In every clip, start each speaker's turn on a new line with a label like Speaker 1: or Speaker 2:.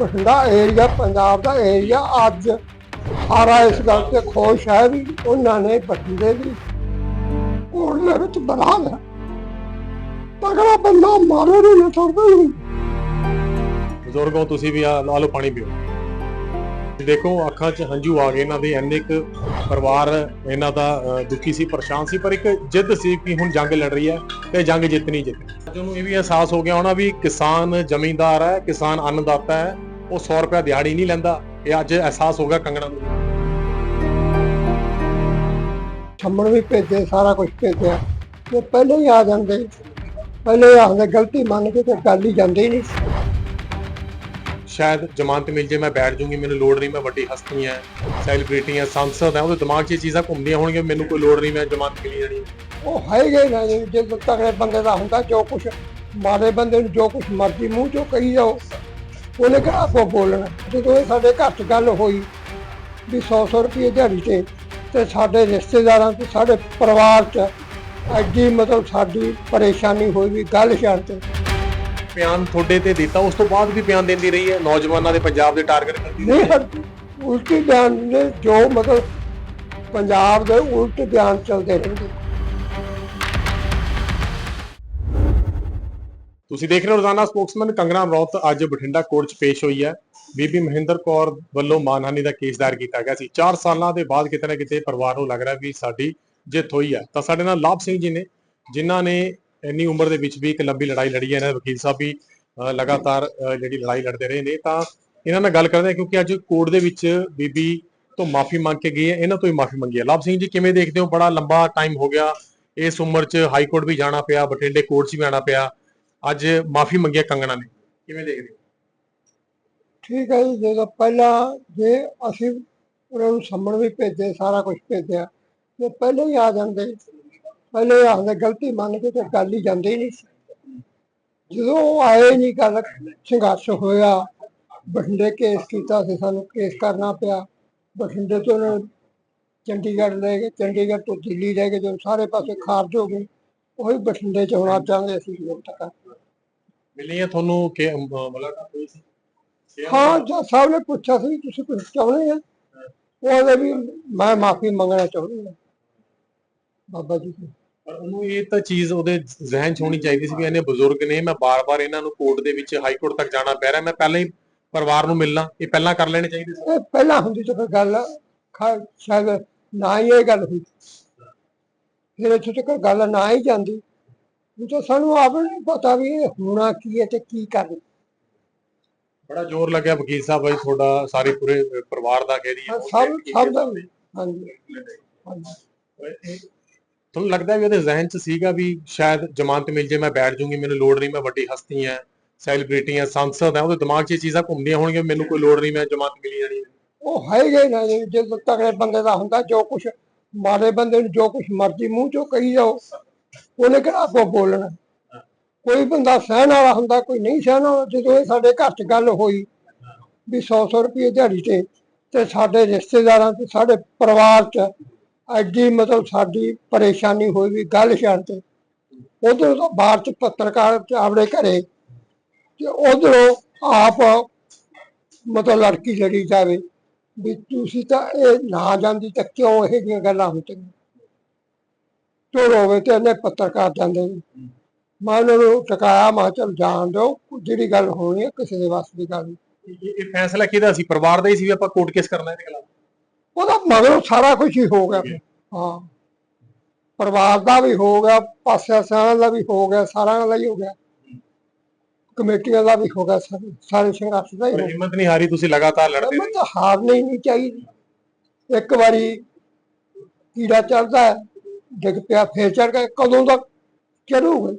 Speaker 1: Bathinda area Punjab ਦਾ area ਅੱਜ ਸਾਰਾ ਇਸ ਗੱਲ ਤੇ ਖੁਸ਼ ਹੈ ਵੀ ਉਹਨਾਂ ਨੇ ਬਠਿੰਡੇ ਦੀ ਕੋਲ ਵਿੱਚ ਬਣਾ ਲਿਆ। ਤਗੜਾ ਬੰਦਾ ਮਾਰੇ ਨੂੰ ਨਹੀਂ ਛੱਡਦਾ ਹੀ
Speaker 2: ਬਜ਼ੁਰਗੋ, ਤੁਸੀਂ ਵੀ ਆ ਲਓ ਪਾਣੀ ਪੀਓ। ਦੇਖੋ, ਅੱਖਾਂ 'ਚ ਹੰਝੂ ਆ ਗਏ ਇਹਨਾਂ ਦੇ। ਇੰਨੇ ਕੁ ਪਰਿਵਾਰ ਇਹਨਾਂ ਦਾ ਦੁਖੀ ਸੀ, ਪਰੇਸ਼ਾਨ ਸੀ, ਪਰ ਇੱਕ ਜਿੱਦ ਸੀ ਕਿ ਹੁਣ ਜੰਗ ਲੜ ਰਹੀ ਹੈ ਤੇ ਜੰਗ ਜਿੱਤਣੀ ਜਿੱਤਣੀ ਅੱਜ ਉਹਨੂੰ ਇਹ ਵੀ ਅਹਿਸਾਸ ਹੋ ਗਿਆ ਹੋਣਾ ਵੀ ਕਿਸਾਨ ਜ਼ਮੀਂਦਾਰ ਹੈ, ਕਿਸਾਨ ਅੰਨਦਾਤਾ ਹੈ। ਉਹ 100 ਰੁਪਏ ਦਿਹਾੜੀ ਨਹੀਂ ਲੈਂਦਾ। ਇਹ ਅੱਜ ਅਹਿਸਾਸ ਹੋ ਗਿਆ ਕੰਗਣਾ ਨੂੰ।
Speaker 1: ਛੰਮਣ ਵੀ ਭੇਜੇ ਸਾਰਾ ਕੁਝ ਭੇਜਿਆ। ਤੇ ਪਹਿਲੇ ਹੀ ਆ ਜਾਂਦੇ। ਪਹਿਲੇ ਆਉਂਦੇ ਗਲਤੀ ਮੰਨ ਕੇ ਤੇ ਗੱਲ ਹੀ ਜਾਂਦੀ ਨਹੀਂ।
Speaker 2: ਸ਼ਾਇਦ ਜ਼ਮਾਨਤ ਮਿਲ ਜੇ ਮੈਂ ਬੈਠ ਜੂੰਗੀ ਮੈਨੂੰ ਲੋੜ ਨਹੀਂ ਮੈਂ ਵੱਡੀ ਹਸਤੀ ਹਾਂ ਸੈਲੀਬ੍ਰਿਟੀ ਹਾਂ ਸੰਸਦ ਹਾਂ ਉਹਦੇ ਦਿਮਾਗ 'ਚ ਇਹ ਚੀਜ਼ਾਂ ਘੁੰਮਦੀਆਂ ਹੋਣਗੀਆਂ ਮੈਨੂੰ ਕੋਈ ਲੋੜ ਨਹੀਂ ਮੈਂ ਜ਼ਮਾਨਤ ਮਿਲੀ ਜਾਣੀ
Speaker 1: ਉਹ ਹੈਗੇ ਨਾ ਜੀ, ਤਗੜੇ ਬੰਦੇ ਦਾ ਹੁੰਦਾ ਜੋ ਕੁਝ ਮਾੜੇ ਬੰਦੇ ਨੂੰ ਜੋ ਕੁਝ ਮਰਜ਼ੀ ਮੂੰਹ ਚੋਂ ਕਹੀ ਜਾਓ। ਉਹਨੇ ਕਿਹਾ ਆਪੋ ਬੋਲਣਾ। ਜਦੋਂ ਇਹ ਸਾਡੇ ਘਰ 'ਚ ਗੱਲ ਹੋਈ ਵੀ 100-100 ਰੁਪਏ ਦਿਹਾੜੀ ਤੇ ਤੇ ਸਾਡੇ ਰਿਸ਼ਤੇਦਾਰਾਂ ਤੇ ਸਾਡੇ ਪਰਿਵਾਰ 'ਚ ਐਡੀ ਮਤਲਬ ਸਾਡੀ ਪਰੇਸ਼ਾਨੀ ਹੋਈ ਵੀ ਗੱਲ ਛੱਡ ਤੇ।
Speaker 2: ਬਿਆਨ ਤੁਹਾਡੇ ਤੇ ਦਿੱਤਾ ਉਸ ਤੋਂ ਬਾਅਦ ਵੀ ਬਿਆਨ ਦਿੰਦੀ ਰਹੀ ਹੈ? ਨੌਜਵਾਨਾਂ ਦੇ ਪੰਜਾਬ ਦੇ ਟਾਰਗੇਟ ਕਰਦੀ
Speaker 1: ਨਹੀਂ ਹਟਦੀ ਉਲਟੀ ਬਿਆਨ ਨੇ ਜੋ ਮਤਲਬ ਪੰਜਾਬ ਦੇ ਉਲਟ ਬਿਆਨ ਚੱਲਦੇ ਰਹਿੰਦੇ।
Speaker 2: ਤੁਸੀਂ ਦੇਖ ਰਹੇ ਹੋ ਰੋਜ਼ਾਨਾ ਸਪੋਕਸਮੈਨ ਕੰਗਨਾ ਰੌਤ ਅੱਜ ਬਠਿੰਡਾ ਕੋਰਟ 'ਚ ਪੇਸ਼ ਹੋਈ ਹੈ। ਬੀਬੀ ਮਹਿੰਦਰ ਕੌਰ ਵੱਲੋਂ ਮਾਨਹਾਨੀ ਦਾ ਕੇਸ ਦਾਇਰ ਕੀਤਾ ਗਿਆ ਸੀ। 4 ਸਾਲਾਂ ਦੇ ਬਾਅਦ ਕਿਤੇ ਨਾ ਕਿਤੇ ਪਰਿਵਾਰ ਨੂੰ ਲੱਗ ਰਿਹਾ ਵੀ ਸਾਡੀ ਜਿੱਤ ਹੋਈ ਹੈ। ਤਾਂ ਸਾਡੇ ਨਾਲ ਲਾਭ ਸਿੰਘ ਜੀ ਨੇ, ਜਿਨ੍ਹਾਂ ਨੇ ਇੰਨੀ ਉਮਰ ਦੇ ਵਿੱਚ ਵੀ ਇੱਕ ਲੰਬੀ ਲੜਾਈ ਲੜੀ ਹੈ। ਇਹਨਾਂ ਦੇ ਵਕੀਲ ਸਾਹਿਬ ਵੀ ਲਗਾਤਾਰ ਜਿਹੜੀ ਲੜਾਈ ਲੜਦੇ ਰਹੇ ਨੇ। ਤਾਂ ਇਹਨਾਂ ਨਾਲ ਗੱਲ ਕਰਦੇ ਹਾਂ ਕਿਉਂਕਿ ਅੱਜ ਕੋਰਟ ਦੇ ਵਿੱਚ ਬੀਬੀ ਤੋਂ ਮਾਫੀ ਮੰਗ ਕੇ ਗਈ ਹੈ। ਇਹਨਾਂ ਤੋਂ ਹੀ ਮਾਫੀ ਮੰਗੀ ਹੈ। ਲਾਭ ਸਿੰਘ ਜੀ, ਕਿਵੇਂ ਦੇਖਦੇ ਹੋ? ਬੜਾ ਲੰਬਾ ਟਾਈਮ ਹੋ ਗਿਆ। ਇਸ ਉਮਰ 'ਚ ਹਾਈ ਕੋਰਟ ਵੀ ਜਾਣਾ ਪਿਆ, ਬਠਿੰਡੇ ਕੋਰਟ 'ਚ ਵੀ ਆਣਾ ਪਿਆ। ਅੱਜ ਮਾਫੀ ਮੰਗੀ ਕੰਗਣਾ ਨੇ। ਕਿਵੇਂ ਦੇਖਦੇ
Speaker 1: ਠੀਕ ਹੈ ਜੀ ਜਦੋਂ ਪਹਿਲਾਂ ਜੇ ਅਸੀਂ ਉਹਨਾਂ ਨੂੰ ਸੰਮਣ ਵੀ ਭੇਜੇ, ਸਾਰਾ ਕੁਝ ਭੇਜਿਆ, ਤੇ ਪਹਿਲੇ ਹੀ ਆ ਜਾਂਦੇ, ਪਹਿਲੇ ਆਉਂਦੇ ਗਲਤੀ ਮੰਨ ਕੇ ਤੇ ਗੱਲ ਹੀ ਜਾਂਦੀ ਨਹੀਂ ਜਦੋਂ ਉਹ ਆਏ ਨਹੀਂ, ਗੱਲ ਸੰਘਰਸ਼ ਹੋਇਆ, ਬਠਿੰਡੇ ਕੇਸ ਕੀਤਾ ਸੀ, ਸਾਨੂੰ ਕੇਸ ਕਰਨਾ ਪਿਆ। ਬਠਿੰਡੇ ਤੋਂ ਚੰਡੀਗੜ੍ਹ ਲੈ ਗਏ, ਚੰਡੀਗੜ੍ਹ ਤੋਂ ਦਿੱਲੀ ਲੈ ਗਏ, ਜਦੋਂ ਸਾਰੇ ਪਾਸੇ ਖਾਰਜ ਹੋ ਗਏ, ਉਹੀ ਬਠਿੰਡੇ ਚ ਹੋਣਾ ਚਾਹੁੰਦੇ ਅਸੀਂ ਜਦੋਂ ਤੱਕ
Speaker 2: ਮਿਲੀ ਹੈ ਤੁਹਾਨੂੰ ਕਿ ਮੁਲਾਕਾਤ ਹੋਈ ਸੀ?
Speaker 1: ਹਾਂ ਜੱਜ ਸਾਹਿਬ ਨੇ ਪੁੱਛਿਆ ਸੀ ਤੁਸੀਂ ਕੁਝ ਚਾਹੁੰਦੇ ਆ ਉਹਦੇ ਵੀ ਮੈਂ ਮਾਫੀ ਮੰਗਣਾ ਚਾਹੁੰਦੀ ਹਾਂ। ਬਾਬਾ ਜੀ ਤੋਂ
Speaker 2: ਪਰ ਉਹਨੂੰ ਇਹ ਤਾਂ ਚੀਜ਼ ਉਹਦੇ ਜ਼ਿਹਨ 'ਚ ਹੋਣੀ ਚਾਹੀਦੀ ਸੀ ਵੀ ਇਹਨੇ ਬਜ਼ੁਰਗ ਨੇ ਮੈਂ ਬਾਰ-ਬਾਰ ਇਹਨਾਂ ਨੂੰ ਕੋਰਟ ਦੇ ਵਿੱਚ ਹਾਈ ਕੋਰਟ ਤੱਕ ਜਾਣਾ ਪੈ ਰਿਹਾ ਮੈਂ ਪਹਿਲਾਂ ਹੀ ਪਰਿਵਾਰ ਨੂੰ ਮਿਲਣਾ ਇਹ ਪਹਿਲਾਂ ਕਰ ਲੈਣੇ ਚਾਹੀਦੇ ਸੀ।
Speaker 1: ਇਹ ਪਹਿਲਾਂ ਹੁੰਦੀ ਤਾਂ ਫਿਰ ਗੱਲ ਖਾ- ਸ਼ਾਇਦ ਨਾ ਹੀ ਇਹ ਗੱਲ ਹੋਈ। ਫਿਰ ਇੱਥੇ ਤੱਕ ਗੱਲ ਨਾ ਹੀ ਜਾਂਦੀ। ਤਾਂ ਸਾਨੂੰ ਆਪ ਨੂੰ ਪਤਾ ਵੀ ਇਹ ਹੋਣਾ ਕੀ ਹੈ ਤੇ ਕੀ ਕਰਨਾ
Speaker 2: ਬੜਾ ਜ਼ੋਰ ਲੱਗਿਆ ਵਕੀਲ ਸਾਹਿਬ ਬਾਈ ਤੁਹਾਡਾ ਸਾਰੇ ਪੂਰੇ ਪਰਿਵਾਰ ਦਾ ਕਹਿ
Speaker 1: ਹਾਂ,
Speaker 2: ਰਹੀ
Speaker 1: ਸਭ ਸਭ ਦਾ ਹਾਂਜੀ। ਹਾਂਜੀ।
Speaker 2: ਤੁਹਾਨੂੰ ਲੱਗਦਾ ਵੀ ਉਹਦੇ ਜ਼ਿਹਨ 'ਚ ਸੀਗਾ ਵੀ ਸ਼ਾਇਦ ਜ਼ਮਾਨਤ ਮਿਲ ਜੇ ਮੈਂ ਬੈਠ ਜੂੰਗੀ ਮੈਨੂੰ ਲੋੜ ਨਹੀਂ ਮੈਂ ਵੱਡੀ ਹਸਤੀ ਹਾਂ ਸੈਲੀਬ੍ਰਿਟੀ ਹਾਂ ਸੰਸਦ ਹਾਂ ਉਹਦੇ ਦਿਮਾਗ 'ਚ ਇਹ ਚੀਜ਼ਾਂ ਘੁੰਮਦੀਆਂ ਹੋਣਗੀਆਂ ਮੈਨੂੰ ਕੋਈ ਲੋੜ ਨਹੀਂ ਮੈਂ ਜ਼ਮਾਨਤ ਮਿਲੀ ਜਾਣੀ ਹੈ।
Speaker 1: ਉਹ ਹੈਗੇ ਨਾ ਜੀ, ਜੇ ਤਗੜੇ ਬੰਦੇ ਦਾ ਹੁੰਦਾ ਜੋ ਕੁਝ ਮਾੜੇ ਬੰਦੇ ਨੂੰ ਜੋ ਕੁਝ ਮਰਜ਼ੀ ਮੂੰਹ ਚੋਂ ਕਹੀ ਜਾਓ। ਉਹਨੇ ਕਿਹੜਾ ਆਪੋ ਬੋਲਣਾ। ਕੋਈ ਬੰਦਾ ਸਹਿਣ ਵਾਲਾ ਹੁੰਦਾ, ਕੋਈ ਨਹੀਂ ਸਹਿਣ ਵਾਲਾ, ਜਦੋਂ ਇਹ ਸਾਡੇ ਘਰ 'ਚ ਗੱਲ ਹੋਈ ਵੀ 100-100 ਰੁਪਏ ਦਿਹਾੜੀ ਤੇ ਤੇ ਸਾਡੇ ਰਿਸ਼ਤੇਦਾਰਾਂ ਤੇ, ਸਾਡੇ ਪਰਿਵਾਰ 'ਚ ਐਡੀ ਮਤਲਬ ਸਾਡੀ ਪਰੇਸ਼ਾਨੀ ਹੋਈ ਵੀ ਗੱਲ ਛੱਡ ਤੇ, ਉਧਰ ਤੋਂ ਬਾਹਰ 'ਚ ਪੱਤਰਕਾਰ ਤੇ ਆਪਣੇ ਘਰੇ ਤੇ ਉਧਰੋਂ ਆਪ ਮਤਲਬ ਲੜਕੀ ਲੜੀ ਜਾਵੇ ਵੀ ਤੁਸੀਂ ਤਾਂ ਇਹ ਨਾ ਜਾਂਦੀ ਤਾਂ ਕਿਉਂ ਇਹ ਜਿਹੀਆਂ ਗੱਲਾਂ ਹੁੰਦੀਆਂ ਚੋਰ ਹੋਵੇ ਤੇ ਇਹਨੇ ਪੱਤਰਕਾਰ ਜਾਂਦੇ ਨੇ। ਮੈਂ ਉਹਨਾਂ ਨੂੰ ਟਕਾਇਆ ਮੈਂ ਕਿਹਾ ਚੱਲ ਜਾਣ ਦਿਓ ਜਿਹੜੀ ਗੱਲ ਹੋਣੀ ਹੈ ਕਿਸੇ ਦੇ ਵਾਸ ਦੀ ਗੱਲ ਨਹੀਂ
Speaker 2: ਇਹ ਇਹ ਫੈਸਲਾ ਕਿਹਦਾ ਸੀ? ਪਰਿਵਾਰ ਦਾ ਹੀ ਸੀ ਵੀ ਆਪਾਂ ਕੋਰਟ ਕੇਸ ਕਰਨਾ ਇਹਦੇ ਖਿਲਾਫ?
Speaker 1: ਉਹਦਾ ਮਗਰੋਂ ਸਾਰਾ ਕੁਝ ਹੀ ਹੋ ਗਿਆ। ਹਾਂ। ਪਰਿਵਾਰ ਦਾ ਵੀ ਹੋ ਗਿਆ ਪਾਸੇ ਸਾਰਿਆਂ ਦਾ ਵੀ ਹੋ ਗਿਆ ਸਾਰਿਆਂ ਦਾ ਹੀ ਹੋ ਗਿਆ। ਕਮੇਟੀਆਂ ਦਾ ਵੀ ਹੋ ਗਿਆ ਸਾਰੇ- ਸਾਰੇ ਸੰਘਰਸ਼ ਦਾ ਹੀ ਹੋ
Speaker 2: ਪਰ
Speaker 1: ਗਿਆ।
Speaker 2: ਹਿੰਮਤ ਨਹੀਂ ਹਾਰੀ ਤੁਸੀਂ ਲਗਾਤਾਰ ਲੜਦੇ
Speaker 1: ਮੈਂ ਤਾਂ ਹਾਰਨੀ ਨਹੀਂ ਚਾਹੀਦੀ। ਇੱਕ ਵਾਰੀ ਕੀੜਾ ਚੜਦਾ ਹੈ ਡਿੱਗ ਪਿਆ ਫੇਰ ਚੜ ਗਿਆ ਕਦੋਂ ਤੱਕ ਚੜੂਗਾ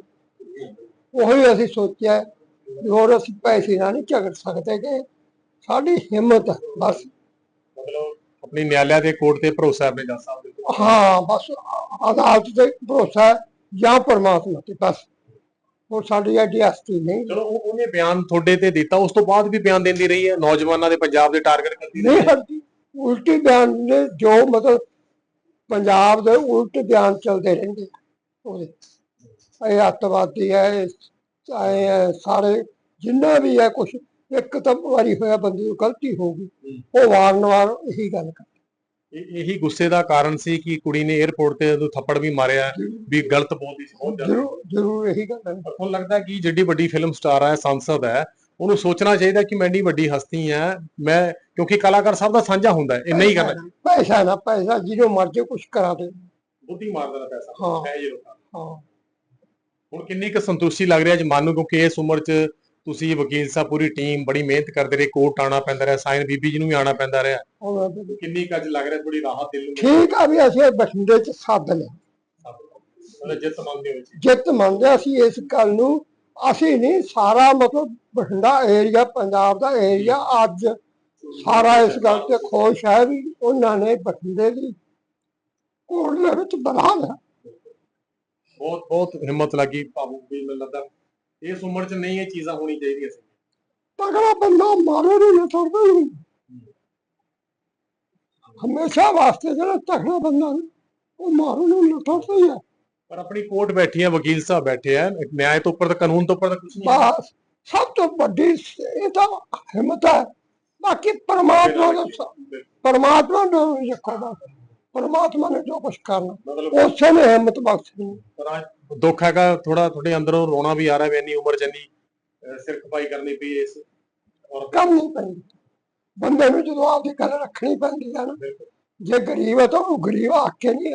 Speaker 1: ਉਹੀ ਅਸੀਂ ਸੋਚਿਆ ਵੀ ਹੋਰ ਅਸੀਂ ਪੈਸੇ ਨਾਲ ਨਹੀਂ ਝਗੜ ਸਕਦੇ ਕਿ ਸਾਡੀ ਹਿੰਮਤ ਹੈ ਬਸ।
Speaker 2: ਮਤਲਬ ਆਪਣੀ ਨਿਆਲਿਆਂ ਦੇ ਕੋਰਟ ਤੇ ਭਰੋਸਾ ਆਪਣੇ ਜੱਜ ਸਾਹਿਬ ਦੇ।
Speaker 1: ਹਾਂ ਬਸ। ਅਦਾਲਤ ਤੇ ਭਰੋਸਾ ਹੈ ਜਾਂ ਪਰਮਾਤਮਾ ਤੇ ਬਸ। ਉਹ ਸਾਡੀ ਐਡੀ ਹਸਤੀ ਨਹੀਂ।
Speaker 2: ਚਲੋ ਉਹ- ਉਹਨੇ ਬਿਆਨ ਤੁਹਾਡੇ ਤੇ ਦਿੱਤਾ। ਉਸ ਤੋਂ ਬਾਅਦ ਵੀ ਬਿਆਨ ਦਿੰਦੀ ਰਹੀ ਹੈ। ਨੌਜਵਾਨਾਂ ਦੇ ਪੰਜਾਬ ਦੇ ਟਾਰਗੇਟ ਕਰਦੀ ਰਹੀ
Speaker 1: ਨਹੀਂ
Speaker 2: ਹੈ।
Speaker 1: ਹਟਦੀ ਉਲਟੀ ਬਿਆਨ ਨੇ ਜੋ ਮਤਲਬ ਪੰਜਾਬ ਦੇ ਉਲਟ ਬਿਆਨ ਚੱਲਦੇ ਰਹਿੰਦੇ ਉਹਦੇ। ਇਹ ਅੱਤਵਾਦੀ ਹੈ ਇਹ ਆਏ ਹੈ, ਸਾਰੇ ਜਿੰਨਾ ਵੀ ਹੈ ਕੁਝ ਇੱਕ ਤਾਂ ਵਾਰੀ ਹੋਇਆ ਬੰਦੇ ਤੋਂ ਗਲਤੀ ਹੋ ਗਈ ਉਹ ਵਾਰ-ਵਾਰ ਇਹੀ ਗੱਲ ਕਰ
Speaker 2: ਇਹ- ਇਹੀ ਗੁੱਸੇ ਦਾ ਕਾਰਨ ਸੀ ਕਿ ਕੁੜੀ ਨੇ 에어ਪੋਰਟ ਤੇ ਉਹਨੂੰ ਥੱਪੜ ਵੀ ਮਾਰਿਆ ਵੀ ਗਲਤ ਬੋਲਦੀ ਸੀ ਬਹੁਤ ਜ਼ਿਆਦਾ।
Speaker 1: ਜ਼ਰੂਰ ਜ਼ਰੂਰ ਇਹੀ ਗੱਲ ਹੈ।
Speaker 2: ਹੁਣ ਲੱਗਦਾ ਕਿ ਜਿੱਡੀ ਵੱਡੀ ਫਿਲਮ ਸਟਾਰ ਹੈ ਸੰਸਦ ਹੈ ਉਹਨੂੰ ਸੋਚਣਾ ਚਾਹੀਦਾ ਕਿ ਮੈਂ ਇੰਨੀ ਵੱਡੀ ਹਸਤੀ ਹਾਂ ਮੈਂ ਕਿਉਂਕਿ ਕਲਾਕਾਰ ਸਭ ਦਾ ਸਾਂਝਾ ਹੁੰਦਾ ਹੈ ਇੰਨਾ ਹੀ ਕਰਨਾ
Speaker 1: ਪੈਸਾ ਨਾ ਪੈਸਾ ਜਿਹਨੂੰ ਮਰਜ਼ੀ ਕੁਛ ਕਰਾ ਦੇ
Speaker 2: ਬੁੱਧੀ ਮਾਰਦਾ ਦਾ ਪੈਸਾ
Speaker 1: ਹਾਂ।
Speaker 2: ਇਹ ਲੋਕਾਂ।
Speaker 1: ਹਾਂ।
Speaker 2: ਹੁਣ ਕਿੰਨੀ ਕੁ ਸੰਤੁਸ਼ਟੀ ਲੱਗ ਰਹੀ ਹੈ ਅੱਜ ਮਨ ਨੂੰ ਕਿਉਂਕਿ ਇਸ ਉਮਰ 'ਚ ਤੁਸੀਂ ਵਕੀਲ ਸਾਹਿਬ ਪੂਰੀ ਟੀਮ ਬੜੀ ਮਿਹਨਤ ਕਰਦੇ ਰਹੇ ਕੋਰਟ ਆਣਾ ਪੈਂਦਾ ਰਿਹਾ ਸਾਈਨ ਬੀਬੀ ਜੀ ਨੂੰ ਵੀ ਆਣਾ ਪੈਂਦਾ ਰਿਹਾ। ਕਿੰਨੀ ਕੁ ਅੱਜ ਲੱਗ ਰਿਹਾ ਥੋੜੀ ਰਾਹਤ ਦਿਲ ਨੂੰ?
Speaker 1: ਠੀਕ ਆ ਵੀ ਅਸੀਂ ਬਠਿੰਡੇ ਚ ਸੱਦ ਲਿਆ।
Speaker 2: ਜਿੱਤ ਮੰਗਦੇ ਹੋ ਜੀ
Speaker 1: ਜਿੱਤ ਮੰਨਦੇ ਅਸੀਂ ਇਸ ਗੱਲ ਨੂੰ ਅਸੀਂ ਨਹੀਂ ਸਾਰਾ ਮਤਲਬ ਬਠਿੰਡਾ ਏਰੀਆ ਪੰਜਾਬ ਦਾ ਏਰੀਆ ਅੱਜ ਸਾਰਾ ਇਸ ਗੱਲ ਤੇ ਖੁਸ਼ ਹੈ ਵੀ ਉਹਨਾਂ ਨੇ ਬਠਿੰਡੇ ਦੀ ਕੋਲ ਦੇ ਵਿੱਚ ਬਣਾ ਲਿਆ।
Speaker 2: ਬਹੁਤ ਬਹੁਤ ਹਿੰਮਤ ਲੱਗੀ ਭਾਵੁਕ ਵੀ ਮੈਨੂੰ ਲੱਗਦਾ ਇਸ ਉਮਰ 'ਚ ਨਹੀਂ ਇਹ ਚੀਜ਼ਾਂ ਹੋਣੀ ਚਾਹੀਦੀਆਂ ਸੀ।
Speaker 1: ਤਗੜਾ ਬੰਦਾ ਮਾਰੇ ਨੂੰ ਨਾ ਛੱਡਦਾ ਹੀ ਨਹੀਂ। ਹਮੇਸ਼ਾ ਵਾਸਤੇ ਜਿਹੜਾ ਤਗੜਾ ਬੰਦਾ ਉਹ ਮਾਰੂ ਨੂੰ ਨਾ ਛੱਡਦਾ ਹੀ ਹੈ।
Speaker 2: ਪਰ ਆਪਣੀ ਕੋਰਟ ਬੈਠੀ ਹੈ ਵਕੀਲ ਸਾਹਿਬ ਬੈਠੇ ਆ ਨਿਆਂ ਤੋਂ ਉੱਪਰ ਤਾਂ ਕਾਨੂੰਨ ਤੋਂ ਉੱਪਰ ਤਾਂ ਕੁਝ ਨਹੀਂ ਹੈ
Speaker 1: ਬਸ ਸਭ ਤੋਂ ਵੱਡੀ ਇਹ ਤਾਂ ਹਿੰਮਤ ਹੈ। ਬਾਕੀ ਪਰਮਾਤਮਾ ਦਾ ਸ- ਪਰਮਾਤਮਾ ਨੇ ਰੱਖੋ ਬਸ ਪਰਮਾਤਮਾ ਨੇ ਜੋ ਕੁਛ ਕਰਨਾ ਉਸੇ ਨੇ ਹਿੰਮਤ ਬਖਸ਼ਣੀ
Speaker 2: ਪਰ ਅੱਜ ਦੁੱਖ ਹੈਗਾ ਥੋੜਾ ਤੁਹਾਡੇ ਅੰਦਰੋਂ ਰੋਣਾ ਵੀ ਆ ਰਿਹਾ ਵੀ ਇੰਨੀ ਉਮਰ ਅਹ, ਸਿਰ ਖਪਾਈ ਕਰਨੀ ਪਈ ਇਸ ਔਰ
Speaker 1: ਕਰਨੀ ਪੈਂਦੀ। ਬੰਦੇ ਨੂੰ ਜਦੋਂ ਆਪਦੀ ਗੱਲ ਰੱਖਣੀ ਪੈਂਦੀ ਹੈ ਨਾ ਜੇ ਗਰੀਬ ਹੈ ਤਾਂ ਉਹ ਗਰੀਬ ਆਖ ਕੇ ਨਹੀਂ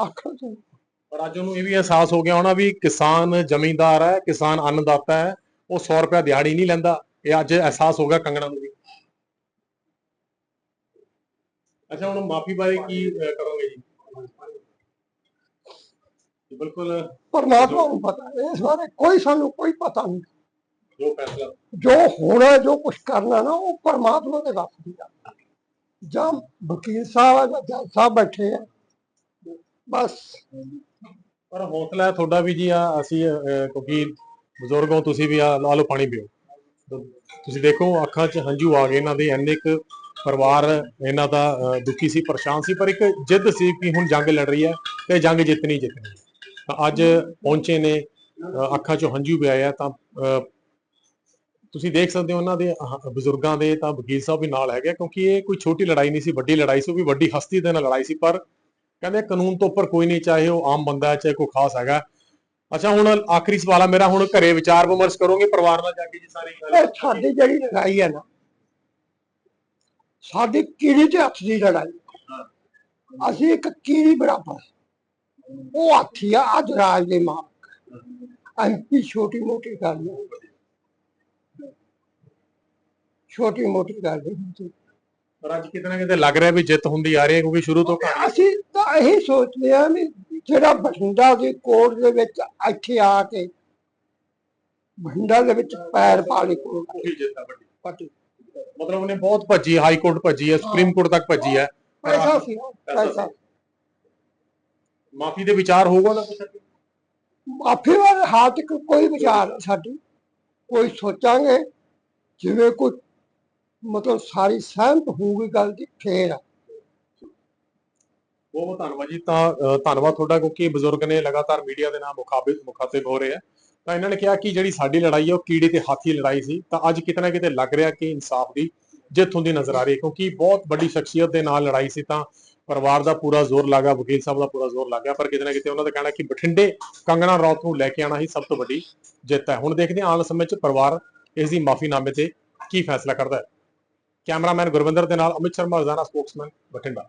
Speaker 1: ਆਖਣ ਤੋਂ
Speaker 2: ਪਰ ਅੱਜ ਉਹਨੂੰ ਇਹ ਵੀ ਅਹਿਸਾਸ ਹੋ ਗਿਆ ਹੋਣਾ ਵੀ ਕਿਸਾਨ ਜ਼ਮੀਂਦਾਰ ਹੈ ਕਿਸਾਨ ਅੰਨਦਾਤਾ ਹੈ ਉਹ 100 ਰੁਪਏ ਦਿਹਾੜੀ ਨਹੀਂ ਲੈਂਦਾ। ਇਹ ਅੱਜ ਅਹਿਸਾਸ ਹੋ ਗਿਆ ਕੰਗਣਾ ਨੂੰ ਵੀ। ਅੱਛਾ ਹੁਣ ਮਾਫੀ ਬਾਰੇ ਕੀ ਕਰੋਗੇ ਜੀ? ਬਿਲਕੁਲ।
Speaker 1: ਪਰਮਾਤਮਾ ਨੂੰ ਪਤਾ ਹੈ, ਇਸ ਬਾਰੇ ਕੋਈ ਸਾਨੂੰ ਕੋਈ ਪਤਾ ਨਹੀਂ।
Speaker 2: ਜੋ ਫੈਸਲਾ।
Speaker 1: ਜੋ ਹੋਣਾ ਜੋ ਕੁਛ ਕਰਨਾ ਨਾ ਉਹ ਪਰਮਾਤਮਾ ਦੇ ਵੱਸ ਦੀ ਗੱਲ ਹੈ। ਜਾਂ ਵਕੀਲ ਸਾਹਿਬ ਜਾਂ ਜੱਜ ਸਾਹਿਬ ਬੈਠੇ ਆ ਬਸ
Speaker 2: ਪਰ ਹੌਸਲਾ ਹੈ ਤੁਹਾਡਾ ਵੀ ਜੀ ਆ ਅਸੀਂ ਅਹ, ਕਿਉਂਕਿ ਬਜ਼ੁਰਗੋਂ ਤੁਸੀਂ ਵੀ ਆ ਲਾ ਲਓ ਪਾਣੀ ਪੀਓ ਤੁਸੀਂ ਦੇਖੋ ਅੱਖਾਂ 'ਚ ਹੰਝੂ ਆ ਗਏ ਇਹਨਾਂ ਦੇ ਇੰਨੇ ਕੁ ਪਰਿਵਾਰ ਇਹਨਾਂ ਦਾ ਅਹ, ਦੁਖੀ ਸੀ ਪਰੇਸ਼ਾਨ ਸੀ ਪਰ ਇੱਕ ਜਿੱਦ ਸੀ ਕਿ ਹੁਣ ਜੰਗ ਲੜ ਰਹੀ ਹੈ ਤੇ ਜੰਗ ਜਿੱਤਣੀ ਹੀ ਜਿੱਤਣੀ ਹੈ। ਤਾਂ ਅੱਜ ਪਹੁੰਚੇ ਨੇ ਅਹ, ਅੱਖਾਂ 'ਚੋਂ ਹੰਝੂ ਵੀ ਆਏ ਆ ਤਾਂ ਅਹ, ਤੁਸੀਂ ਦੇਖ ਸਕਦੇ ਹੋ ਉਹਨਾਂ ਦੇ ਅਹ, ਬਜ਼ੁਰਗਾਂ ਦੇ ਤਾਂ ਵਕੀਲ ਸਾਹਿਬ ਵੀ ਨਾਲ ਹੈਗੇ ਆ, ਕਿਉਂਕਿ ਇਹ ਕੋਈ ਛੋਟੀ ਲੜਾਈ ਨਹੀਂ ਸੀ ਵੱਡੀ ਲੜਾਈ ਸੀ ਉਹ ਵੀ ਵੱਡੀ ਹਸਤੀ ਦੇ ਨਾਲ ਲੜਾਈ ਸੀ ਪਰ ਕਹਿੰਦੇ ਕਾਨੂੰਨ ਤੋਂ ਉੱਪਰ ਕੋਈ ਨਹੀਂ ਚਾਹੇ ਉਹ ਆਮ ਬੰਦਾ ਹੈ ਚਾਹੇ ਕੋਈ ਖਾਸ ਹੈਗਾ। ਅੱਛਾ ਹੁਣ ਆਖਰੀ ਸਵਾਲ ਆ ਮੇਰਾ ਹੁਣ ਘਰੇ ਵਿਚਾਰ ਵਿਮਰਸ਼ ਕਰੋਗੇ ਪਰਿਵਾਰ ਨਾਲ ਜਾ ਕੇ ਜੀ ਸਾਰੀ
Speaker 1: ਇਹ ਸਾਡੀ ਜਿਹੜੀ ਲੜਾਈ ਹੈ ਨਾ ਸਾਡੀ ਕੀੜੀ ਤੇ ਹੱਥ ਦੀ ਲੜਾਈ? ਅਸੀਂ ਇੱਕ ਕੀੜੀ ਬਰਾਬਰ? ਉਹ ਹਾਥੀ ਆ ਅੱਜ ਰਾਜ ਦੇ ਮਾਲਕ। ਐਮਪੀ ਛੋਟੀ ਮੋਟੀ ਗੱਲ ਨਹੀਂ ਛੋਟੀ ਮੋਟੀ ਗੱਲ ਨਹੀਂ
Speaker 2: ਪਰ ਅੱਜ ਕਿਤੇ ਨਾ ਕਿਤੇ ਲੱਗ ਰਿਹਾ ਵੀ ਜਿੱਤ ਹੁੰਦੀ ਆ ਰਹੀ ਹੈ ਕਿਉਂਕਿ ਸ਼ੁਰੂ ਤੋਂ ਕਹਾਣੀ
Speaker 1: ਅਸੀਂ ਸੋਚਦੇ ਆ ਵੀ ਜਿਹੜਾ ਬਠਿੰਡਾ ਦੀ ਕੋਰਟ ਦੇ ਵਿੱਚ ਇੱਥੇ ਆ ਕੇ ਬਠਿੰਡਾ ਦੇ ਵਿੱਚ ਪੈਰ ਪਾ ਲਈ ਕੋਰਟ
Speaker 2: ਜਿੱਤ ਵੱਡੀ।
Speaker 1: ਪੱਟੀ
Speaker 2: ਮਤਲਬ ਉਹਨੇ ਬਹੁਤ ਭੱਜੀ ਹਾਈ ਕੋਰਟ ਭੱਜੀ ਹੈ ਸੁਪਰੀਮ ਕੋਰਟ ਤੱਕ ਭੱਜੀ ਹੈ।
Speaker 1: ਪੈਸਾ ਸੀ ਨਾ, ਪੈਸਾ।
Speaker 2: ਮਾਫੀ ਦੇ ਵਿਚਾਰ ਹੋਊਗਾ ਨਾ ਕੁਛ?
Speaker 1: ਮਾਫੀ ਵਾਲੇ ਹਾਲ ਤੱਕ ਕੋਈ ਵਿਚਾਰ ਸਾਡੀ ਕੋਈ ਸੋਚਾਂਗੇ ਜਿਵੇਂ ਕੋਈ ਮਤਲਬ ਸਾਰੀ ਸਹਿਮਤ ਹੋਊਗੀ ਗੱਲ ਦੀ ਫੇਰ ਆ।
Speaker 2: ਬਹੁਤ ਬਹੁਤ ਧੰਨਵਾਦ ਜੀ। ਤਾਂ ਧੰਨਵਾਦ ਤੁਹਾਡਾ ਕਿਉਂਕਿ ਬਜ਼ੁਰਗ ਨੇ ਲਗਾਤਾਰ ਮੀਡੀਆ ਦੇ ਨਾਲ ਮੁਖਾਬਿਤ ਮੁਖਾਤਿਬ ਹੋ ਰਹੇ ਆ। ਤਾਂ ਇਹਨਾਂ ਨੇ ਕਿਹਾ ਕਿ ਜਿਹੜੀ ਸਾਡੀ ਲੜਾਈ ਹੈ ਉਹ ਕੀੜੇ ਤੇ ਹਾਥੀ ਲੜਾਈ ਸੀ। ਤਾਂ ਅੱਜ ਕਿਤੇ ਨਾ ਕਿਤੇ ਲੱਗ ਰਿਹਾ ਕਿ ਇਨਸਾਫ ਦੀ ਜਿੱਤ ਹੁੰਦੀ ਨਜ਼ਰ ਆ ਰਹੀ ਹੈ ਕਿਉਂਕਿ ਬਹੁਤ ਵੱਡੀ ਸ਼ਖਸੀਅਤ ਦੇ ਨਾਲ ਲੜਾਈ ਸੀ। ਤਾਂ ਪਰਿਵਾਰ ਦਾ ਪੂਰਾ ਜ਼ੋਰ ਲੱਗਾ, ਵਕੀਲ ਸਾਹਿਬ ਦਾ ਪੂਰਾ ਜ਼ੋਰ ਲੱਗਾ, ਪਰ ਕਿਤੇ ਨਾ ਕਿਤੇ ਉਹਨਾਂ ਦਾ ਕਹਿਣਾ ਕਿ ਬਠਿੰਡੇ ਕੰਗਣਾ ਰੌਤ ਨੂੰ ਲੈ ਕੇ ਆਣਾ ਹੀ ਸਭ ਤੋਂ ਵੱਡੀ ਜਿੱਤ ਹੈ। ਹੁਣ ਦੇਖਦੇ ਹਾਂ ਆਉਣ ਸਮੇਂ 'ਚ ਪਰਿਵਾਰ ਇਸ ਦੀ ਮਾਫੀਨਾਮੇ ਤੇ ਕੀ ਫੈਸਲਾ ਕਰਦਾ ਹੈ। ਕੈਮਰਾਮੈਨ ਗੁਰਵਿੰਦਰ ਦੇ ਨਾਲ ਅਮਿਤ ਸ਼ਰਮਾ, ਰਜ਼ਾਨਾ ਸਪੋਕਸਮੈਨ, ਬਠਿੰਡਾ।